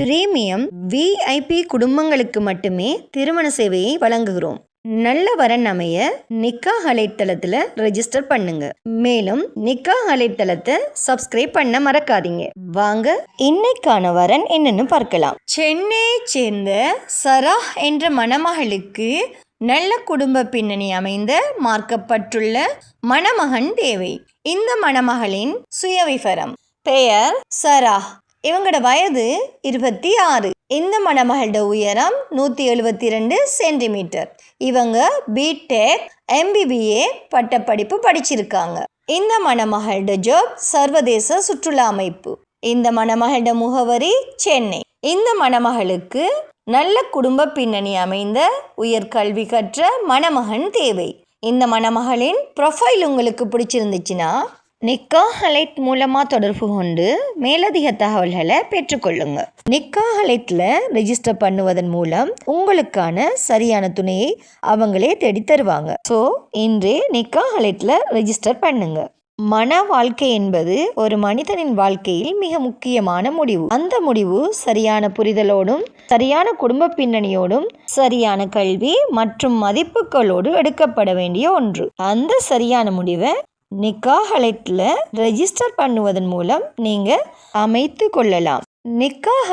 Premium VIP குடும்பங்களுக்கு மட்டுமே திருமண சேவையை வழங்குகிறோம். நல்ல வரன் அமைய நிக்கா அலைத்தளத்தில் ரெஜிஸ்டர் பண்ணுங்க. மேலும் நிக்கா அலைத்தளத்தை சப்ஸ்கிரைப் பண்ண மறக்காதீங்க. வாங்க இன்னைக்கான வரன் என்னன்னு பார்க்கலாம். சென்னையை சேர்ந்த சரா என்ற மணமகளுக்கு நல்ல குடும்ப பின்னணி அமைந்த மார்க்கப்பட்டுள்ள மணமகன் தேவை. இந்த மணமகளின் சுயவிவரம். பெயர் சரா இவங்களோட வயது இருபத்தி ஆறு. இந்த மணமகளோட உயரம் நூற்றி எழுபத்தி ரெண்டு சென்டிமீட்டர். இவங்க பிடெக் எம்பிபிஏ பட்டப்படிப்பு படிச்சிருக்காங்க. இந்த மணமகளோட ஜாப் சர்வதேச சுற்றுலா அமைப்பு. இந்த மணமகளோட முகவரி சென்னை. இந்த மணமகளுக்கு நல்ல குடும்ப பின்னணி அமைந்த உயர்கல்வி கற்ற மணமகன் தேவை. இந்த மணமகளின் ப்ரொஃபைல் உங்களுக்கு பிடிச்சிருந்துச்சுன்னா நிக்காஹலைட் மூலமாக தொடர்பு கொண்டு மேலதிக தகவல்களை பெற்றுக்கொள்ளுங்க. நிக்காஹலைட்டில் ரெஜிஸ்டர் பண்ணுவதன் மூலம் உங்களுக்கான சரியான துணையை அவங்களே தேடி தருவாங்க. ஸோ இன்றே நிக்காஹலைட்டில் ரெஜிஸ்டர் பண்ணுங்க. மன வாழ்க்கை என்பது ஒரு மனிதனின் வாழ்க்கையில் மிக முக்கியமான முடிவு. அந்த முடிவு சரியான புரிதலோடும் சரியான குடும்ப பின்னணியோடும் சரியான கல்வி மற்றும் மதிப்புகளோடு எடுக்கப்பட வேண்டிய ஒன்று. அந்த சரியான முடிவை நிக்காஹலைட்டில் ரெஜிஸ்டர் பண்ணுவதன் மூலம் நீங்கள் அமைத்து கொள்ளலாம். நிக்காஹ்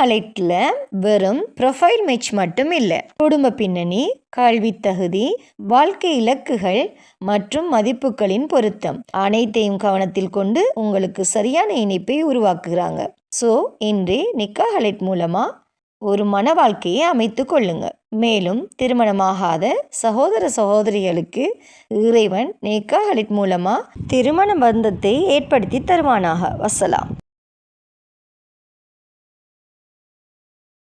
வெறும் ப்ரொஃபைல் மேட்ச் மட்டும் இல்லை. குடும்ப பின்னணி கல்வி தகுதி வாழ்க்கை இலக்குகள் மற்றும் மதிப்புகளின் பொருத்தம். அனைத்தையும் கவனத்தில் கொண்டு உங்களுக்கு சரியான இணைப்பை உருவாக்குகிறாங்க ஸோ இன்றே நிக்காஹ் அலைட் மூலமாக ஒரு மன வாழ்க்கையை அமைத்து கொள்ளுங்க. மேலும் திருமணமாகாத சகோதர சகோதரிகளுக்கு இறைவன் நேக்காஹலிட் மூலமாக திருமண பந்தத்தை ஏற்படுத்தி தருவானாக. வசலாம்.